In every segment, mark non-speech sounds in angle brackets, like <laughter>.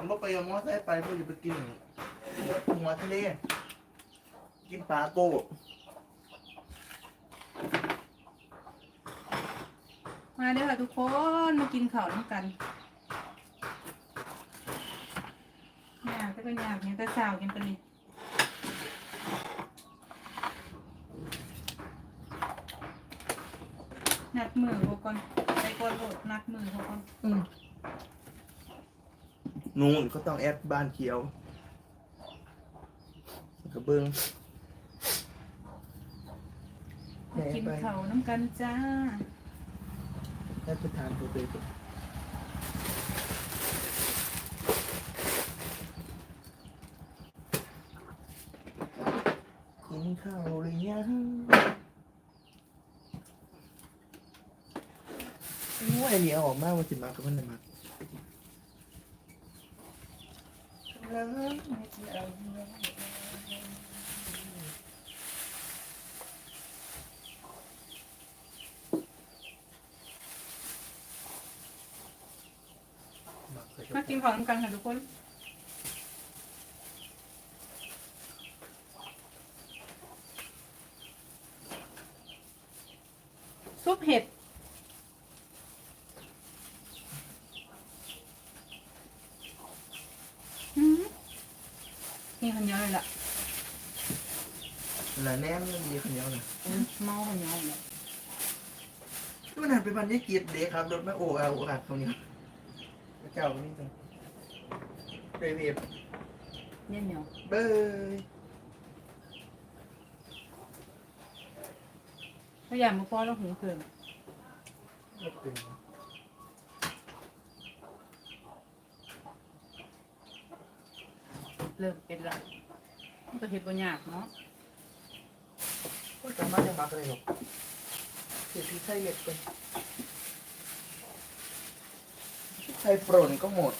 ผมก็ไปเอามอไซค์ไปเพื่อจะไปกินหัวทะเลกินปลาโก้มาเด้อค่ะทุกคนมากินข้าวน้ำกันอยากแต่ก็อยากเนี่ยแต่สาวกินไปเลยนัดมือพวกก่อนไปก่อนโหลดนัดมือพวกก่อน นู่นก็ต้องแอดบ้านเขียวกระเบื้องมากินข้าวน้ำกันจ้าแอดไปทานตัวเองกินข้าวหรือยังโอ้ยอันนี้เอาออกมาวันสิมากับมันเลยมาแล้วไม่เกี่ยว มากินข้าวน้ำกันค่ะทุกคน ซุปเห็ด อืม นี่ขันเหนียวเลยล่ะแล้วแนมยังดีคนเดียวนะเมาขันเหนียวเลยก็นั่นเป็นวันที่กีดเด็กครับรถไม่โอ้เอาโอ้อัดเขาเนี่ยพระเจ้าคนนี้จังเรเวียบเนี่ยเหนียวเบ้ยพยายามมาป้อนแล้วหูเกินไม่เป็น เริ่มเป็นละมันก็เห็ดบนยากเนาะก็จำมาจะมาเลยหรอกเสียที่ไส้เล็กไปไส้ป่นก็หมด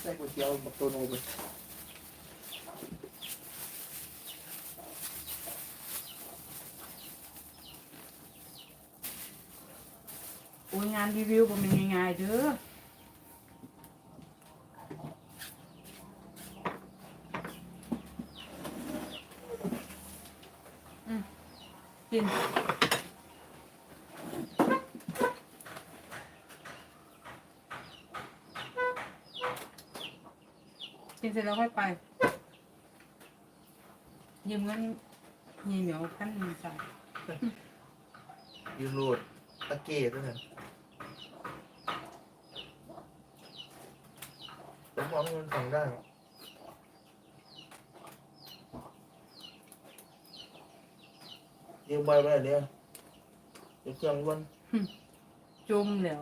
ไส้ก๋วยเตี๋ยวบักโตโนไปโอ้ยงานรีวิวผมเป็นง่ายๆเด้อ กิน กินเสร็จแล้วค่อยไป ยืมเงินยีเหมียวขั้นหนึ่งจ่ยยูโรดตะเกียบด้วยกันผมมองเงินสั่งได้หรอ เดี๋ยวใบไปเดี๋ยวเดี๋ยวเครื่องล้วนจุ่มแล้ว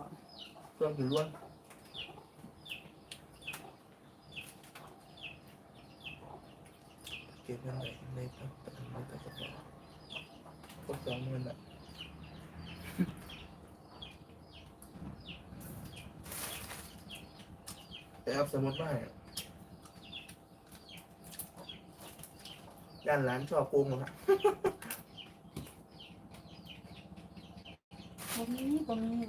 เครื่องถือล้วนเก็บเงินไหนในกระเป๋าในกระเป๋าพวกสองเงินอะแต่เอาสมุดมาให้อะด้านร้านชอบโกงหมดฮะ บ่มีบ่มี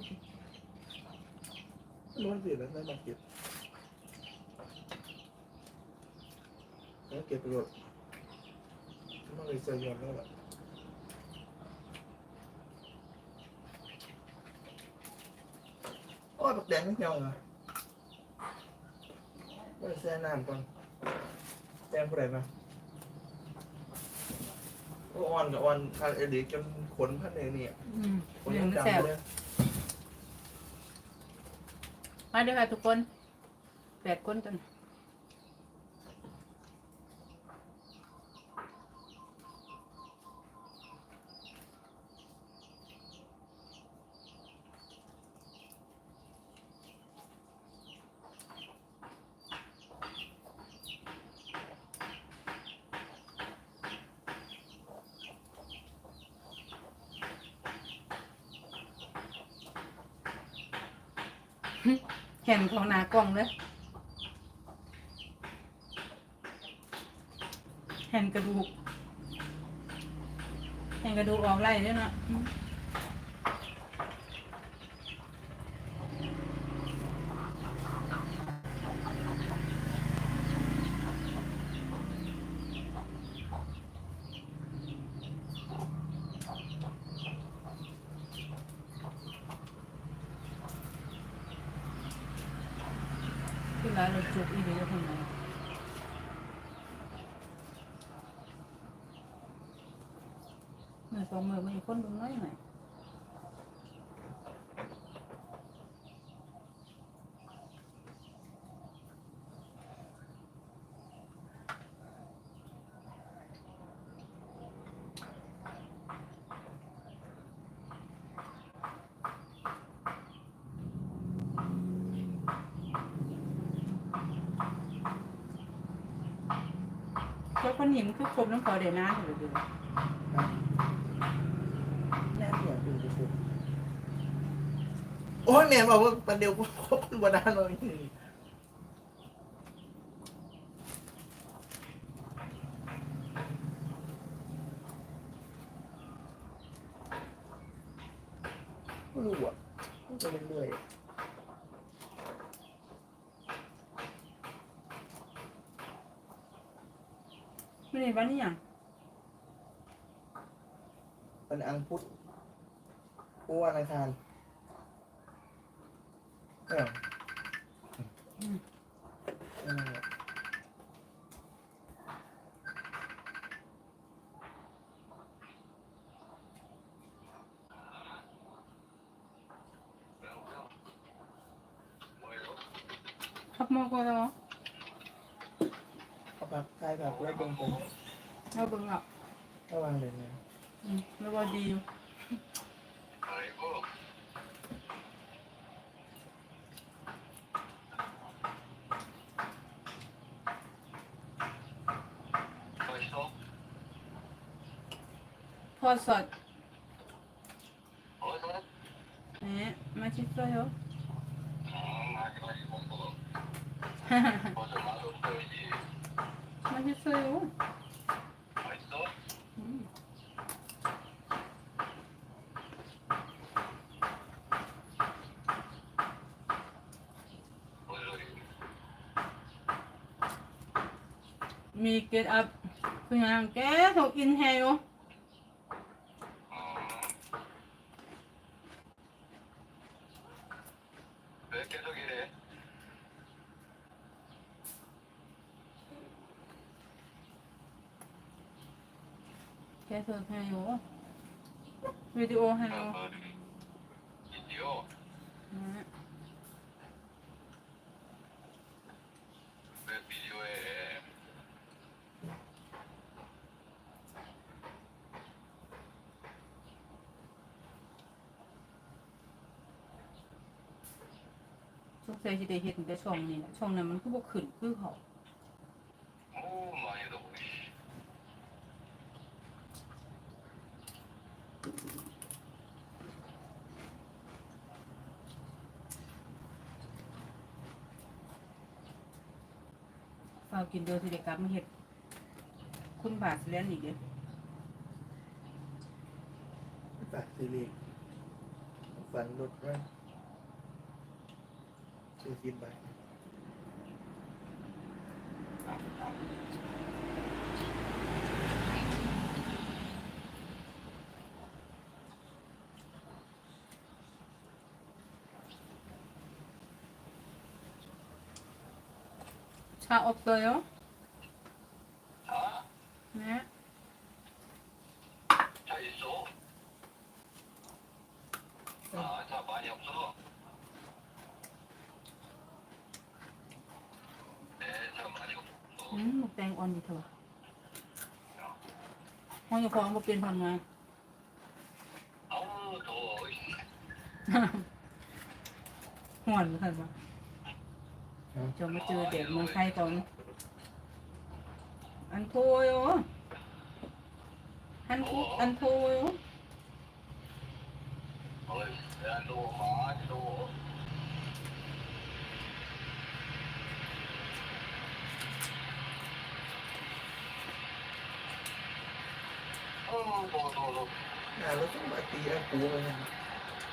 ล้วนเสียแล้วได้มาเก็บแล้วเก็บไประโยชน์ต้องเลยเสียอนแล้วล่ะโอ้ยบักแดงไม่เหี่ยวเหรอว่าแช่น้ำก่อนแต้มผู้ใดมาโอ้อ่อนกับอ่อนคานเอดีจนขนพันเลยเนี่ยขนยังงมันจำแสบเลย มาเด้อค่ะทุกคนแปดคนจน เห็นของหนากล่องเลยแห่นกระดูกแห่นกระดูกออกไล่ด้วยเนาะอืม คือร้าน เจุกอีเดียคนไหนเมื่อสองมือมันอีกคนดูน้อยหน่อย คนหญิงคือครบน้ำเขาเดี๋ยวนานอยู่ดูแน่เนี่ยดูดูโอ้ยแม่บอกว่าประเดี๋ยวคบคนโบานเลยอีกหนึ่งไม่รู้อะมันจะเรื่อย ไม่ได้วันนี้ยัง ๆวันอังพุธผู้วันอังคารเอออืมเออ ขับมอก็แล้ว เอาผักใส่ผักไว้ตรงตรง เราเบิ่งอะ ระวังเลยนะ อืมแล้วก็ดีอยู่ พอสดเนี่ยมาชิดเลยเหรอมาชิดเลยเหรออืมมีเกตอัพคืออย่า กเพิ่งให้อยู่วิดีโอให้เราวิดีโอเป็นวิดีโอเองสงสัยจะไดเห็นแต่ช่องนี้นะช่องนั้นมันก็บกขึ้นคือเขา ฝากกินโดียสิเด็กกลับมาเห็ดคุณบาทสิเล่นอีกเด้อตัดซีรีส์ฝันรถไว้ซื้อกินไปชาอ บเลยเหรอ 자, นะ 차 있어? 아, 차 많이 없어? 네, 차 많이 없어 อืมหมกแตงอ่อนดีเถอะห้องอยู่ของบ่เป็นพอนมา 아우 더워 ห่อนเหมือนกันปะ จะมาเจอเด็กเมืองไทยตอนอันโพยออันคุอันโพยโอ้ยอันโดหาโด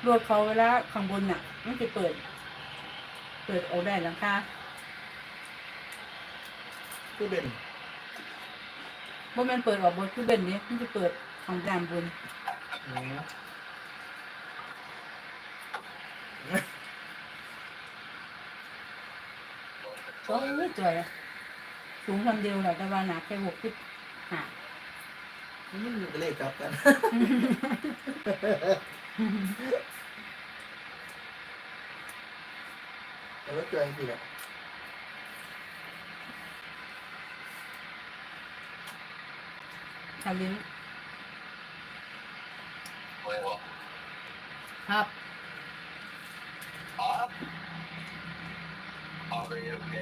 รถเขาเวลาข้างบนน่ะ มันจะเปิด เปิดโอกได้แล้วค่ะคือเบนบ่แม่นเปิดออกบนคือเบนนี้มันจะเปิดของด้านบนอืมโอ้ยจ่วยสูงคำเดียวแหละแต่ว่าหนักแค่หกสิบห้านี่มันเลขกลับกัน แล้วเจอจริงๆแหละชาลินโอ้ยครับอ๋ออ๋อไปโอเค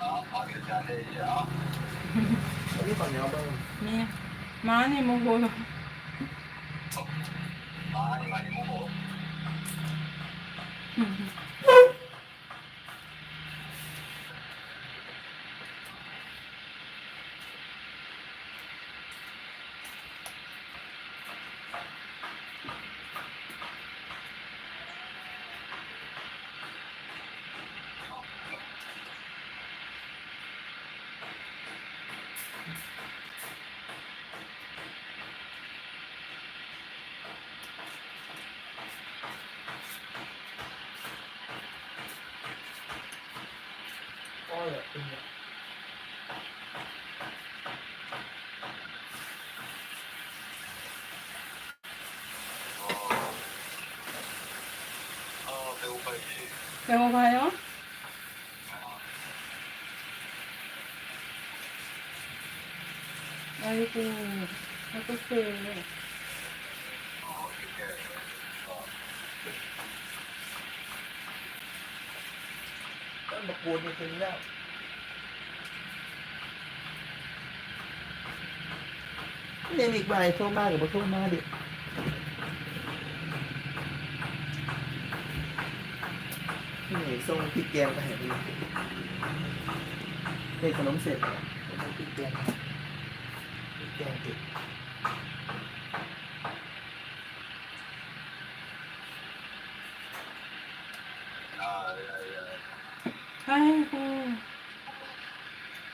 อ๋ออ๋อเดี๋ยวจะให้เจ้วนี่ตอนนี้ยบ้างนี่มานี่โมโหอ๋อนี่มานี่โ Mm-hmm. 배워가 요. 아이 고, 어떡 해. 막보니 그냥 내미 과에 소마가 뭐 소마를 รงพริกแกงก็หายไปเลยเด็กขนมเสร็จพริกแกงพริกแกงติดไอ้คุณ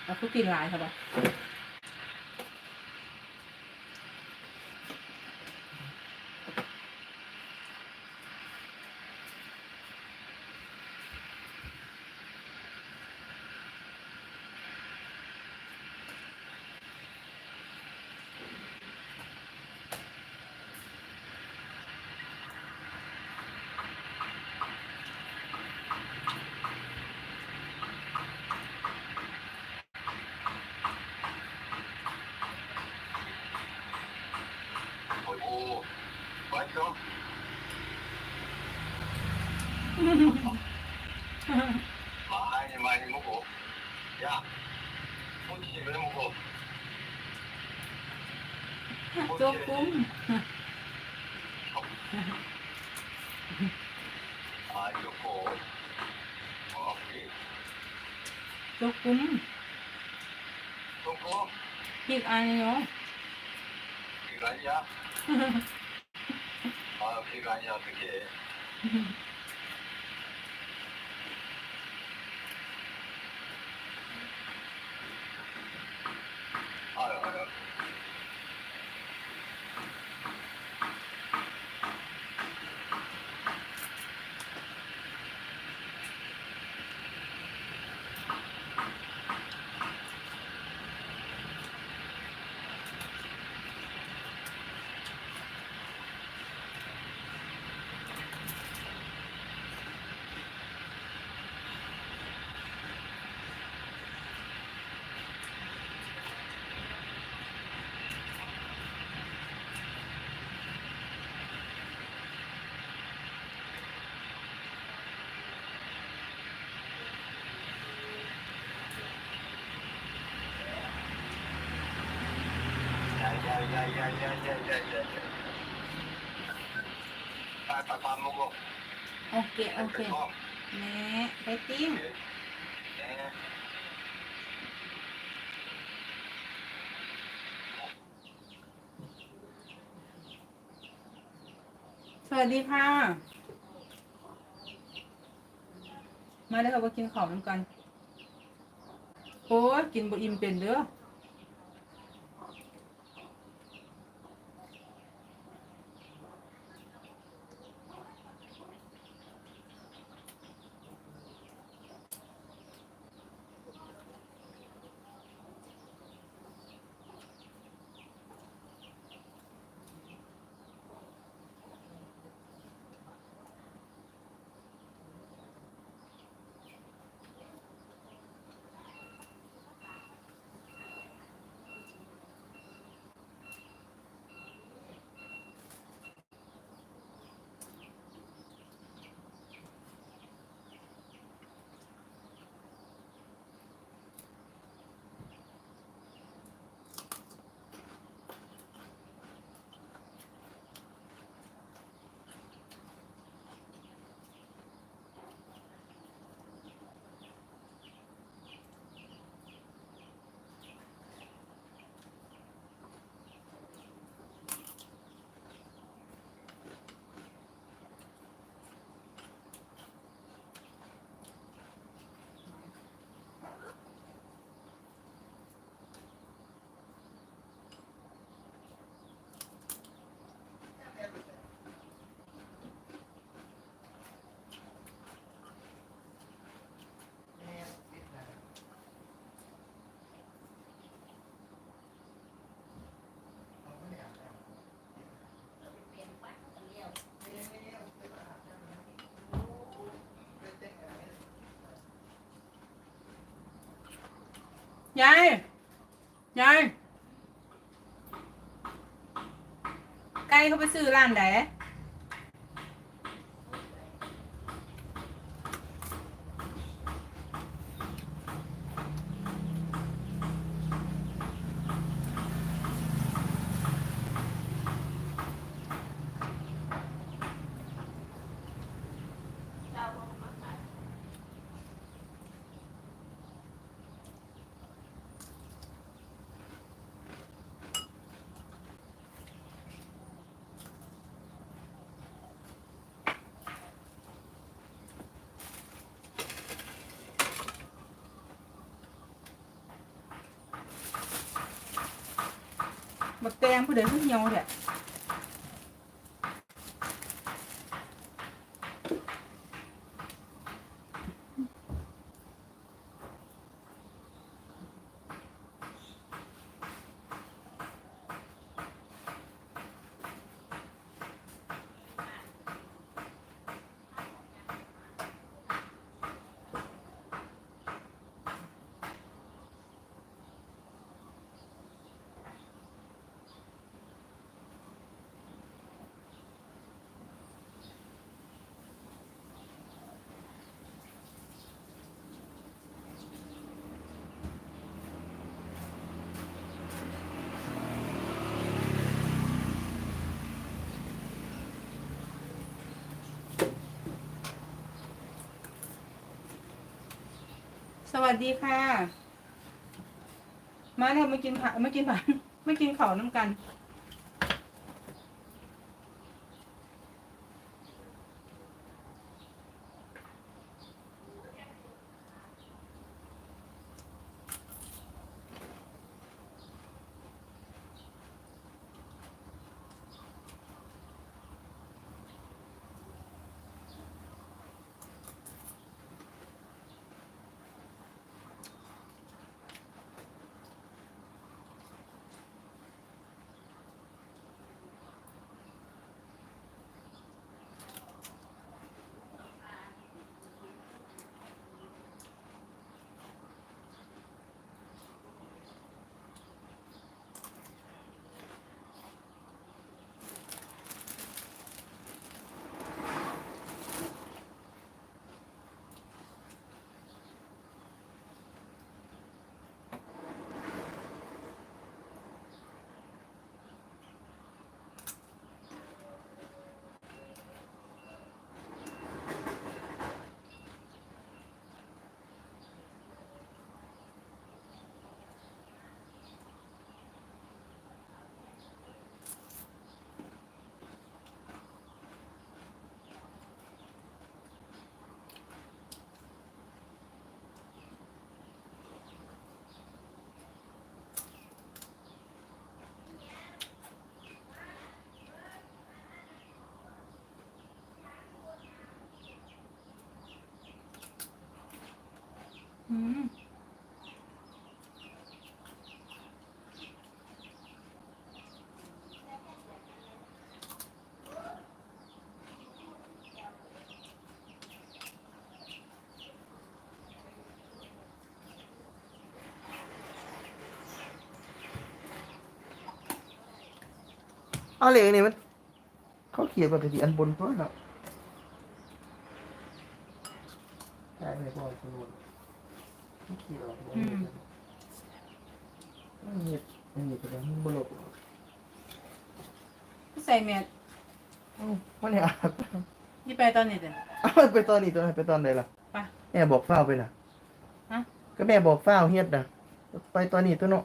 เอาคุกกินหลายครับ 맛있어? 많이 많이 먹어. 야, 꼬치 왜 먹어? 조금. 아, 이거 어, 이 조금. 똥꼬 픽 아니요. 비가 아니야? <laughs> Afrika'nın <laughs> ya ya ya ya ya. Pak Pak Pak mau. Oke oke. Nek, rating. Selamat pagi. มาเด้อค่ะว่ากินข้าวน้ำกัน โอ้ยกินบ่อิ่มเป็นเด้อ ยาย ยาย ไก่เขาไปซื้อร้านไหน บักแตงผู้ใดผู้เหี่ยวเนี่ย สวัสดีค่ะ มาเนี่ยมากินผักมากินผักมากินข้าวน้ำกัน เอาเหล็กนี่มัน เขาเขียนแบบอันบนตัวเนาะใช่ไหมพ่อสมุ นเขาเขียนออกมาอืมอันนี้อันนี้เป็นบลกใส่แมสเอ้าวันนี้อาบนี่ไปตอนนี้เด้อ เอาไปตอนนี้ตอนไหนไปตอนไหนล่ะไปแม่บอกเฝ้าไปน่ะฮะ ก็แม่บอกเฝ้าเฮ็ดน่ะ ไปตอนนี้ตัวเนาะ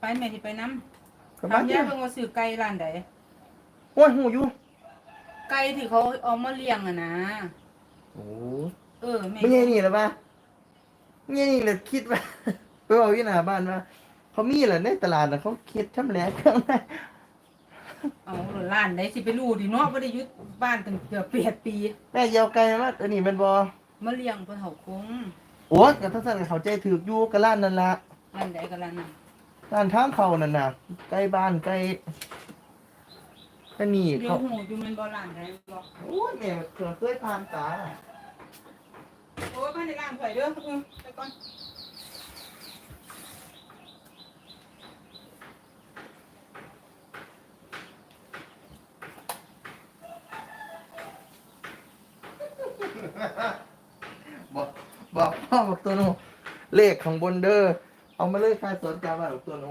ไปแม่ที่ไปน้ำก็บ้านทำเนี่ยายเพิ่งมาซื้อไก่ร้านใดโอ้ยหูอยู่ไก่ที่เขาเอามาเลี้ยงอะนะ โอ้เออแม่ไม่ใช่นี่หรอปะ ไม่ใช่นี่เลยคิดว่าไปบอกที่หน้าบ้านว่าเขามีเหรอในตลาดน่ะเขาคิดทำแหลกเครื่องได้เอาร้านใดสิไปรู้ดิเนาะบ่ได้อยุดบ้านตั้งเกือบแปดปี แม่เยาวไกลมาอันนี้เป็นบอมาเลี้ยงเพิ่นเฮาคงโอ้ยกับท่านสั่นกับเขาใจถือกอยู่กับร้านนั่นละร้านใดก็ร้านนั้นร้านทางเขานั่นน่ะใกล้บ้านใกล้ก็นี่เดี๋ยเขาวหูอยู่แม่นบ่ร้านใดบ่ โอ้ยแม่เคยเคยผ่านตาน่ะ โอ้ยพันในล่างข่อยเด้ออืมไปก่อนบอกบอกพ่อบอกตัวหนูเลขของบนเดอร์เอามาเลยค่าสวนกาบ้างบอกตัวหนู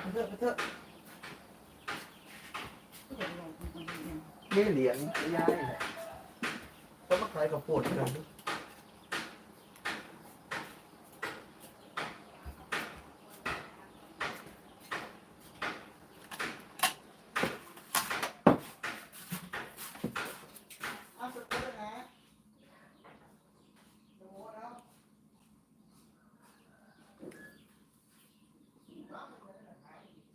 ไปเถอะไปเถอะ ไม่เหรียญย้ายเลยต้องมาขายกับปวดกัน